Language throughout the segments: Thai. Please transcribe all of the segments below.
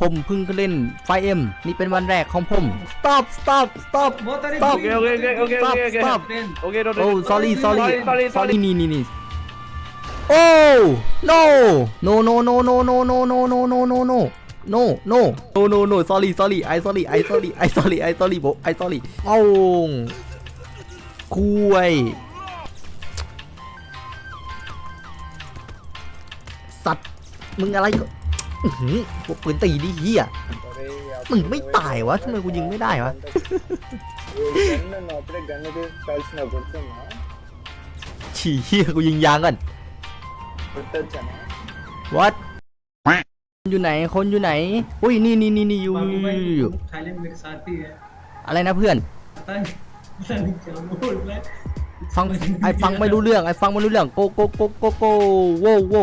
ผมเพิ่งเล่นไฟเอ็มนี่เป็นวันแรกของผม stop stop stop stop เคโอเคโอเคโอเคโอเค stop โอเคโดนโอ้ sorry sorry sorry sorry นี่นี่นี่โอ้ no no no no no no no no no no no no no no no no no sorry sorry I sorry I sorry I sorry I sorry บม I sorry เอาคุยสัตว์ มึงอะไรก็อื้อหือพวกปืนตีดีเฮียมึงไม่ตาย วะทำไมกูยิงไม่ได้ วะฉี่เฮียกูยิงยางก่อนวัดอยู่ไหนคนอยู่ไหน อุ้ย นี่นี่นี่นี่อยู่อยู่อยู่อะไรนะเพื่อนฟังไอฟังไม่รู้เรื่องไอฟังไม่รู้เรื่องโกโกโกโกโกโว้โว้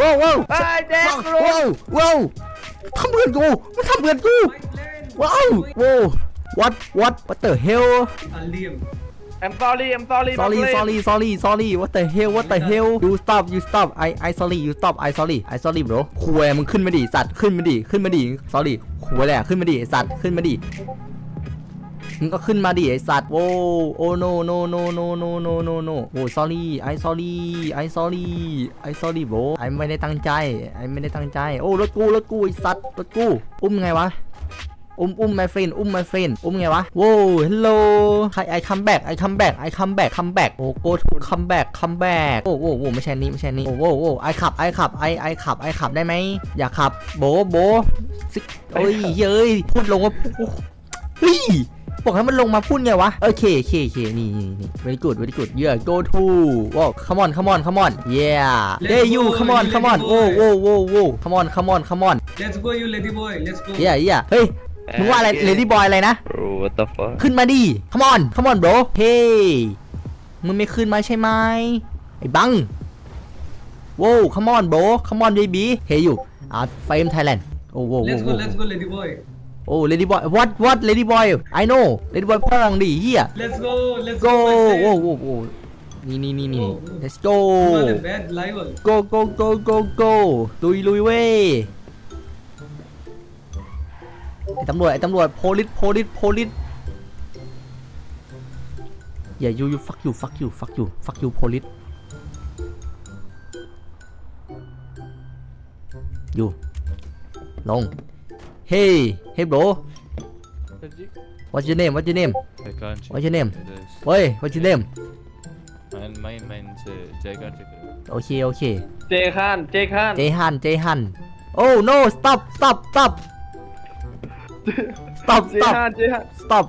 ว้าวว้าวไอ้แดงกูว้าวว้าวทำเหมือนกูม่ทำเหมือนกูว้าวว้ what what what the hell I'm sorry I'm sorry sorry sorry sorry sorry what the hell what the hell you stop you stop I I sorry you stop I sorry I sorry bro คุยมึงขึ้นมาดิสัตว์ขึ้นมาดิขึ้นมาดิ sorry คุยแหละขึ้นมาดิสัตว์ขึ้นมาดิึงก็ขึ้นมาดิไอสัตว์โว้โอโน โน โน โน โน โน โนโอ้สอรี่ ไอสอรี่ ไอสอรี่ ไอสอรี่โ้ไอไม่ได้ตั้งใจ ไอไม่ได้ตั้งใจ โอ้รถกูรถกูไอสัตว์ รถกู อุ้มไงวะ อุ้มอุ้มไอเฟนอุ้มไอเฟนอุ้มไงวะ โว้ฮัลโหลใครไอคัมแบ็กไอคัมแบ็กไอคัมแบ็กคัมแบ็กโอ้โกทูคัมแบ็กคัมแบ็กโอ้โหโอ้ไม่ใช่นี้ไม่ใช่นี้โอ้โห โอ้ไอขับ ไอขับ ไอ ไอขับ ไอขับได้ไหมอย่าขับโบโบซิโอ้ยเย้ยพูดลงว่าเฮ้ยบอกให้มันลงมาพุ่นไงวะ โอเคโอเคโอเคนี่นี่นี่เวลกูดเวลกูดเยอะ go to ว้าวคมอนขมอนขมออนเย่ h ดย์ยูคัมอนขมอนโอ้โห้โห้โห้คัมอนขมอนขมอน let's go you lady boy let's go เย่เย่เฮ้ยมึงว่าอะไร lady boy อะไรนะ what the fuck ขึ้นมาดิขมอนขมอน bro เฮ้มึงไม่ขึ้นมาใช่ไหมไอ้บังโอ้ขมอนโบรคมอนเบบี้เฮ้ยอยู่อ่ะไฟมไทยแลนด์โอ้โว้โว้ let's go let's go lady boy โอ้เลดี้บอย what what เลดี้บอย I know เลดี้บอยพ่องดิเฮีย let's go let's go โอ้โหโอ้นี่นี่นี่นี่ let's go go go go go go ลุยลุยเว้ยไอ้ตำรวจไอ้ตำรวจโพลิสโพลิสโพลิสอย่ายูยูฟักอยู่ฟักอยู่ฟักอยู่ฟักอยู่โพลิสอยู่ลง Hey hey bro what's your name what's your name I can't what's your name Oi what's your name mine mine mine's uh, Jagan โอเคโอเคเจคานเจคานเจฮันเจฮัน Oh no stop stop stop stop เจ stop คานเจคาน stop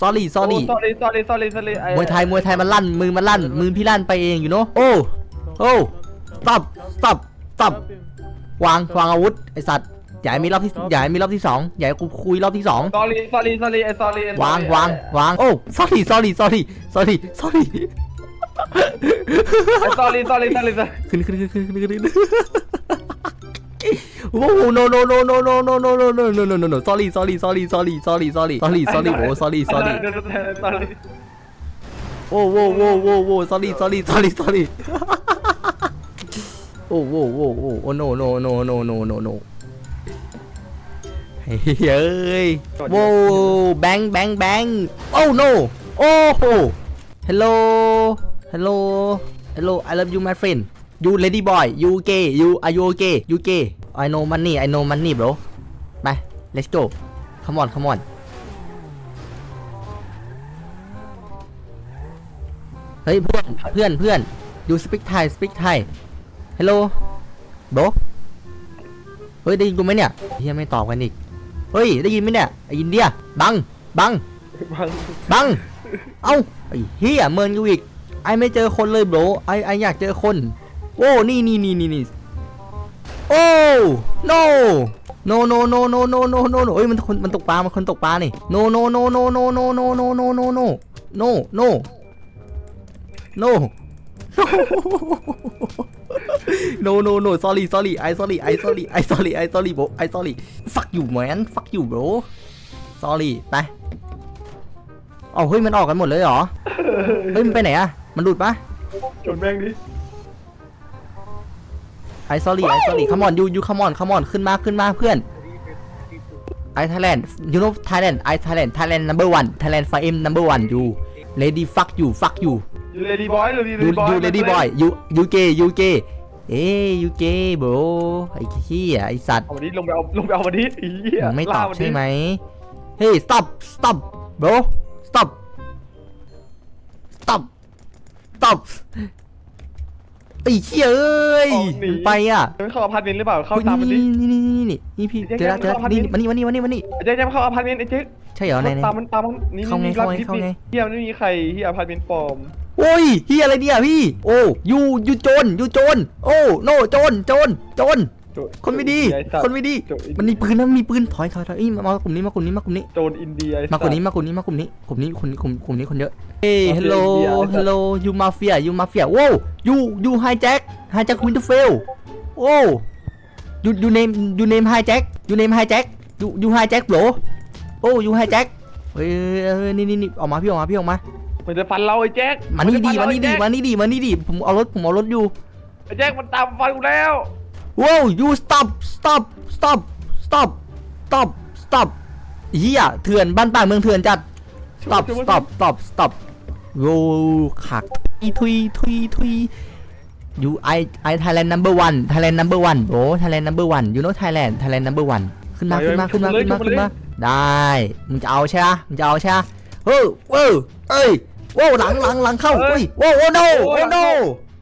sorry โอ้ sorry sorry sorry sorry sorry มวยไทยมวยไทยมันลั่นมือมันลั่นมือพี่ลั่นไปเองอยู่เนาะโอ้โอ้ stop stop stop วางวางอาวุธไอสัตว์อย่าให้มีรอบที่อย่าให้มีรอบที่สองอย่าให้กูคุยรอบที่สองสอรี่สอรี่สอรี่ไอ้สอรี่วางวางวางโอ้ sorry sorry sorry sorry sorry ไอ้สอรี่สอรี่สอรี่ขึ้นขึ้นขึ้นขึ้นขึ้นขึ้นโอ้โห no no no no no no no no no no no no no sorry sorry sorry sorry sorry sorry sorry sorry โอ้ sorry sorry สอรี่โอ้โว้โว้โว้โว้ sorry sorry sorry sorry โอ้โว้โว้โอ้ no no no no no no no เฮ้ยโว้แบงแบงแบงโอ้โนโอ้โหฮัลโหลฮัลโหลฮัลโหล I love you my friend you lady boy you gay you are you gay you gay I know money I know money bro ไป let's go come on come on เฮ้ยเพื่อนเพื่อนเพื่อน you speak Thai speak Thai hello bro เฮ้ยได้ยินกูไหมเนี่ยเฮียไม่ตอบกันอีกเฮ้ยได้ยินไหมเนี่ยไอ้อินเดียบังบังบังบังเอ้าไอ้เฮียเมินกูอีกไอ้ไม่เจอคนเลยโบรไอ้ไอ้อยากเจอคนโอ้นี่นี่นี่นี่นี่โอ้ no no no no no no no no no เฮ้ยมันคนมันตกปลามันคนตกปลานี่ no no no no no no no no no no no no no no no no sorry sorry I sorry I sorry I sorry I sorry bro I sorry fuck you man fuck you bro sorry ไปเอเฮ้ยมันออกกันหมดเลยเหรอเฮ้ยมันไปไหนอะมันหลุดปะจนแม่งดิ i sorry ่ไอซอรี่ขมอนยูยูขมอนขมอนขึ้นมาขึ้นมาเพื่อน i Thailand you know Thailand i Thailand Thailand number one Thailand ์ไฟเ m ็มนัมเบอร์วันยูเลดี้ฟักอยู่ฟักอยู่เลดี้บอยอยู่เลดี้บอยดูเลดี้บอยยูยูเกยูเกเอ้ยยูเกโบไอ้เหี้ยไอ้สัตว์วันนี้ลงไปเอาลงไปเอาวันนี้อีเหี้ยไม่ตอบใช่ไหมเฮ้ย stop stop bro stop stop stop ไอ้เหี้ยเอ้ยไปอ่ะไมเข้าอพาร์ตเมนต์หรือเปล่าเข้าตามมันดินี่นี่นี่นี่นี่พี่เจอแล้วเจอแล้นี่มานี่มานี่มานี่มานี่เจ๊เจ๊เข้าอพาร์ตเมนต์ไอ้เจ๊ใช่เหรอไหนไหนตามมันตามมันนี่เข้าไงนี่เข้าไงเข้าไงเียไม่มีใครที่อพาร์ตเมนต์ปลอมโอ้ยเฮียอะไรเนี่ยพี่ โอ้ยูยูโจนยูโจนโอ้โนโจนโจนโจนคนไม่ดี คนไม่ดี มันมีปืนนะ มีปืนถอยถอยถอยมากลุ่มนี้ มากลุ่มนี้ มากลุ่มนี้ โจนอินเดียมากลุ่มนี้ มากลุ่มนี้ มากลุ่มนี้ กลุ่มนี้ คน กลุ่มกลุ่มนี้ คนเยอะเฮ้ฮัลโหลฮัลโหลยูมาเฟียยูมาเฟียโอ้ยูยูไฮแจ็ค ไฮแจ็ควินเทอร์เฟล โอ้ยูยูเนมยูเนมไฮแจ็คยูเนมไฮแจ็คยูยูไฮแจ็คโหลโอ้ยูไฮแจ็ค เฮ้ยนี่นี่นี่ออกมาพี่ออกมาพี่ออกมามันจะฟันเราไอ้แจ็คมานี่ดีมานี่ดีมานี่ดีมานี่ดีผมเอารถผมเอารถอยู่ไอ้แจ็คมันตามฟันกูแล้วว้าว you stop stop stop stop stop stop เฮียเถื่อนบ้านป่าเมืองเถื่อนจัด stop stop stop stop โว้ขักทุยทุยทุยยูไอไอไทยแลนด์นัมเบอร์วันไทยแลนด์นัมเบอร์วันโอ้ไทยแลนด์นัมเบอร์วันยูโน่ไทยแลนด์ไทยแลนด์นัมเบอร์วันขึ้นมาขึ้นมาขึ้นมาขึ้นมาขึ้นมาได้มึงจะเอาใช่ไหมมึงจะเอาใช่ไหมเฮ้ยเฮ้ยเอ้ยว้าวหลังหลังหลังเข้าอุ้ยว้าวโอ้โนโอ้โน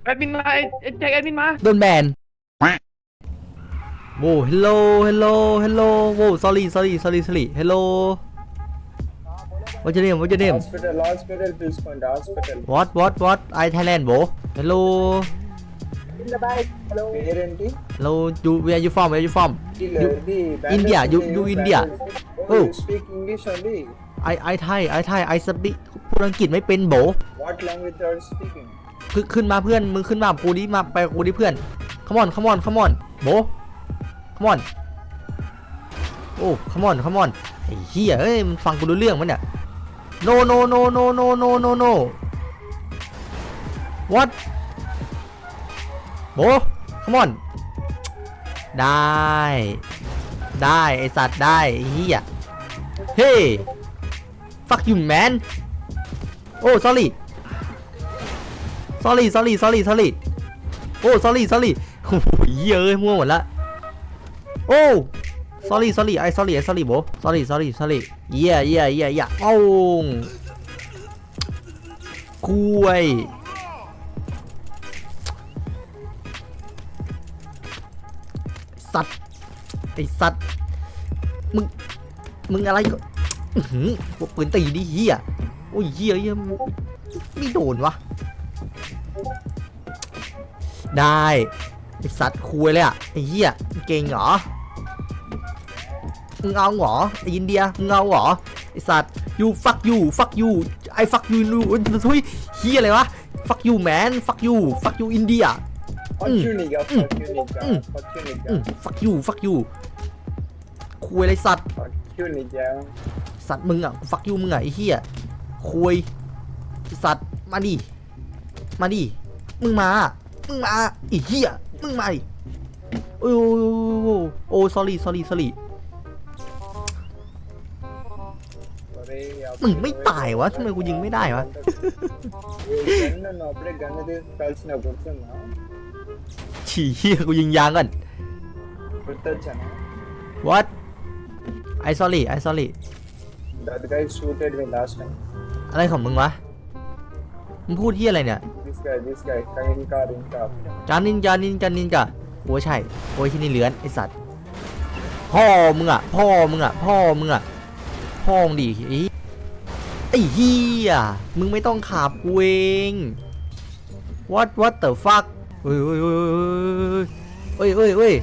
แอดมินมาเอ็ดแอดมินมาโดนแบนโอ้ฮัลโหลฮัลโหลฮัลโหลโอ้สอรี่สอรี่สอรี่สอรี่ฮัลโหลว่าจะเนมว่าจะเนม What what what I Thailand bro Hello Hello you where you from where you from India you you India Oh speak English only ไอไอไทย ไอไทยไอสปิพูดอังกฤษไม่เป็นโบ What language are you speaking คือขึ้นมาเพื่อนมึงขึ้นมากูดิมาไปกูดิเพื่อนขมอนขมอนขมอนโบขมอนโอ้ขมอนขมอนไอ้เฮียเอ้ยมันฟังกูรู้เรื่องมั้ยเนี่ย no no no no no no no no what โบขมอนได้ ได้ ไอสัตว์ได้ ไอ้เฮียเฮ้ fuck you man โอ้ sorry sorry sorry sorry sorry โอ้ sorry sorry โอ้ยเยอะมั่วหมดละโอ้ sorry sorry ไอ้ sorry ไอ้ sorry โบ sorry sorry sorry เยี่ยเยี่ยเยี่ยเยี่ยโอ้กล้วยสัตว์ไอสัตว์มึงมึงอะไรก็หืมปืนตีดีเฮียโอ้ยเฮียเฮียไม่โดนวะ ได้ไอสัตว์คุยเลยอ่ะไอเฮียเก่งเหรอมึงเอาเหรอไอยินเดียมึงเอาเหรอไอสัตว์ยูฟักยูฟักยูไอฟักยูนูเฮ้ยเฮียอะไรวะฟักยูแมนฟักยูฟักยูอินเดียฟักยูฟักยูคุยอะไรสัตว์สัตว์มึงอ่ะกูฟักยูมึงอ่ะไอ้เหี้ยคุยสัตว์มาดิมาดิมึงมามึงมาไอ้เหี้ยมึงมาดิโอ้โหโอ้สอรี่สอรี่สอรี่มึงไม่ตายวะทำไมกูยิงไม่ได้วะฉี่เหี้ยกูยิงยางก่อน what I sorry I sorry That guy shooted me last time. อะไรของมึงวะมึงพูดที่อะไรเนี่ย This guy, this guy, Kainka Rinka. จานินจานินจานินกะโอ้ใช่โอ้ยที่นี่เหลือนไอสัตว์พ่อมึงอ่ะพ่อมึงอ่ะพ่อมึงอ่ะพ่อมงดีไอ้ไอ้เฮียมึงไม่ต้องขับกูเอง what what the fuck เฮ้ยเฮ้ยเฮ้ยเฮ้ยเฮ้ยเฮ้ย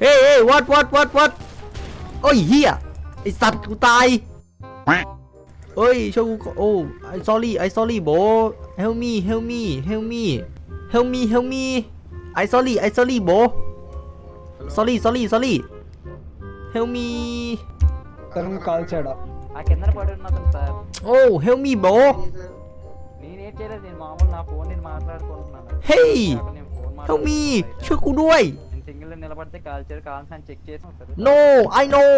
เฮ้ยเฮ้ยวัดวัดวัดวัดโอ้ยเฮียไอสัตว์กูตายเอ้ยช่วยกูโอ้ไอ s อรี่ไอ s อรี่โบ help me help me help me help me help me ไอ s อรี่ไอ s อรี่โบ s อรี่ s อรี่ s อรี่ help me กรు ణ ్ కాల్ చ ే య డ อ ఆ కింద పడి ఉ న ్ న ద ด సార్ ఓ help me bro ฮే న ేం చ ే య ల ే ద เฮลมีช่วยกูด้วย no I know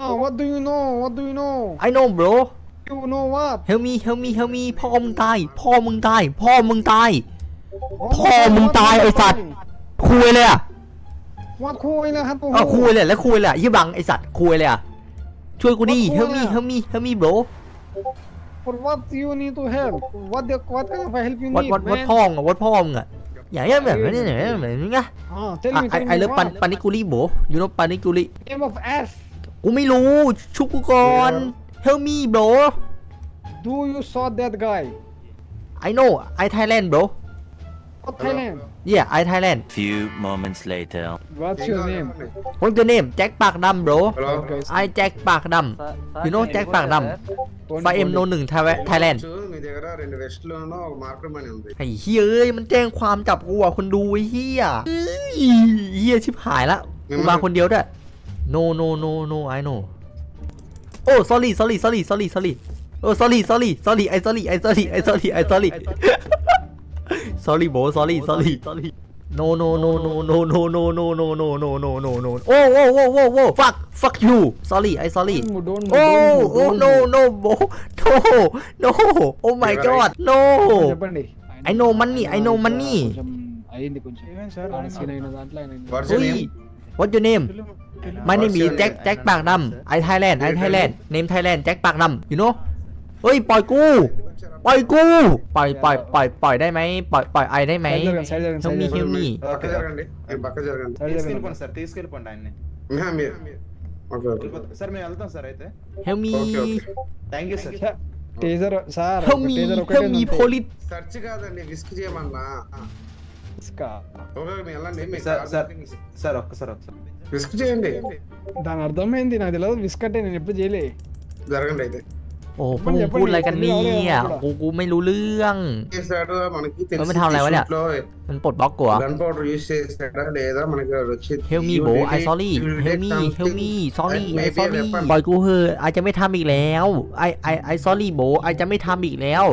Oh what do you know what do you know I know bro you know what เฮลมีเฮลมีเฮลมีพ่อมึงตายพ่อมึงตายพ่อมึงตายพ่อมึงตายไอสัตว์คุยเลยอะวัดคุยเลยครับอ้าคุยเลยแล้วคุยเลยยี่บังไอสัตว์คุยเลยอะช่วยกูดิเฮลมีเฮลมีเฮลมี่ b r For what you need to help what the what w n help you need พ่องอะ What พ่องอะอย่างเงี้ยแบบนี้อย่างแบบนี้ไงอ때리ไอ때ไอเลิฟปันปันิกุริโบยูโนปันนิกุริ Game of S กูไม่รู้ ชุกูก่อนเฮลมี่โบ Do you saw that guy ไอโน่ไอไทยแลนด์โบ What Thailand Yeah I Thailand Few moments later What's your name What s your name แจ็คปากดำ bro I แจ็คปากดำ You know แจ็คปากดำไฟเอ็มโนหนึ่งไทยแลนด์ไอ้เฮียเอ้ยมันแจ้งความจับกูอ่ะคนดูไอ้เฮียเฮียชิบหายละกูมาคนเดียวด้วย no no no no I know โอ้ sorry sorry sorry sorry sorry โอ้ sorry sorry sorry I sorry I sorry I sorry I sorry sorry โบ sorry sorry no no no no no no no no no no no no no no whoa. fuck fuck you sorry I sorry Oh, oh, no no โบ no no oh my god no I know money I know money What's your name? what's your name My name is Jack Jack Bạc Nam. I Thailand. I Thailand. Name Thailand Jack Bạc Nam. You know? เฮ้ยปล่อยกูปล่อยกูปล่อยปล่อยปล่อยปล่อยได้ไหมปล่อยปล่อยไอได้ไหมเฮลมีเฮลมี పక్క జరగండి మీరు పక్క జరగండి తీసుకెళ్ళిపోండి సార్ తీసుకెళ్ళిపోండి ఆయన్ని మ్యా, మీరు ఓకే ఓకే సార్ మేము వెళ్తాం సార్ అయితే เฮลมี okay okay thank you sir teaser sir ฮลมี టీజర్ เฮลมี ఒకటి โพลิส ఖర్చు కాదండి రిస్క్ చేయమన్నా ఓకే మీరు వెళ్ళండి మీకు సార్ సార్ సార్ ఒక్కసారి ఒకసారి రిస్క్ చేయండి దాని అర్థమైంది నాకు తెలియదు విస్కట్ నేను ఎప్పుడు చేయలే జరగండి అయితే โอ้โหพกพูดอะไรกันเนี่ย กู กูไม่รู้เรื่องมันไม่ทำอะไรวะเนี่ย มันปลดบล็อกกูเอเฮลมี่โบไอซอรี่ เฮลมี่เฮลมี่ซอรี่ไอซอรี่ปล่อยกูเถอะไอจะไม่ทำอีกแล้ว ไอไอไอซอรี่โบไอจะไม่ทำอีกแล้ว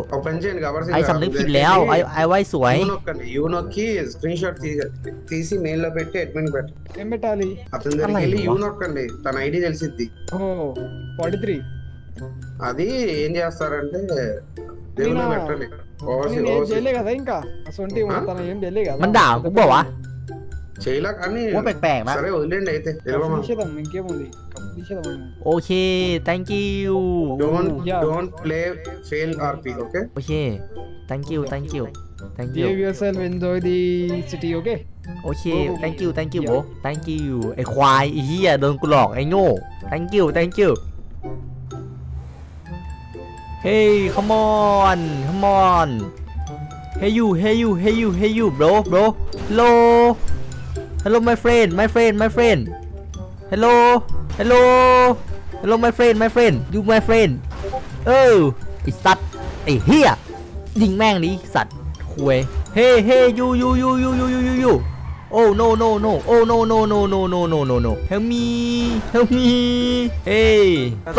ไอสำนึกผิดแล้ว ไอไอไว้สวยอะไรวะ అది ఏం చేస్తారంటే దేవుడు పెట్టండి నేను చేయలే కదా ఇంకా అసొంటి తన ఏం చేయలే కదా మందా కుబ్బవా చేయలే కానీ ఓ పెక్ సరే వదిలేండి అయితే తీసేద్దాం ఇంకేముంది okay thank you don't don't play fail RP okay okay thank you thank you Thank you. Give yourself enjoy the city okay โอเค thank you thank you bro thank you ไอ้ควายไอ้เหี้ยโดนกูหลอกไอ้โง่ thank you thank you เฮ้ยขมอนขมอนเฮ้ยยูเฮ้ยยูเฮ้ยยูเฮ้ยยูโบลรฮัลโหลฮัลโหลไม่เฟรนไม่เฟรนไม่เฟรนฮัลโหลฮัลโหลฮัลโหลไม่เฟรนไม่เฟรนยูไม่เฟรนเออไอสัตว์ไอเฮียยิงแม่งนี้สัตว์หวยเฮ้เฮ้ยูยูยูยูยูยูยูยูโอ้โนโนโนโอ้โนโนโนโนโนโนโนโนเฮลมีเฮลมีเฮ้ย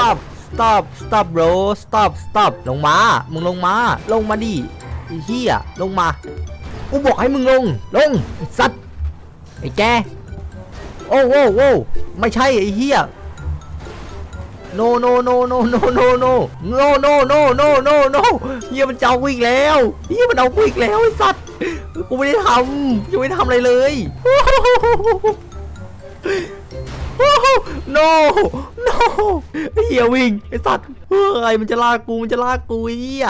ซับ stop stop bro stop stop ลงมา มึงลงมา ลงมาดิเฮียลงมา กูบอกให้มึงลง ลงสัตว์ไอ้แกโอ้โอ้โอ้ไม่ใช่ไอ้เฮีย no no no no no no no no no no no no no เฮียมันจะเอากูอีกแล้วเฮียมันเอากูอีกแล้วไอ้สัตว์กูไม่ได้ทำกูไม่ได้ทำอะไรเลยโน โนเฮียวิ่งไอสัตว์ เฮ้ย มันจะลากกู มันจะลากกูเฮีย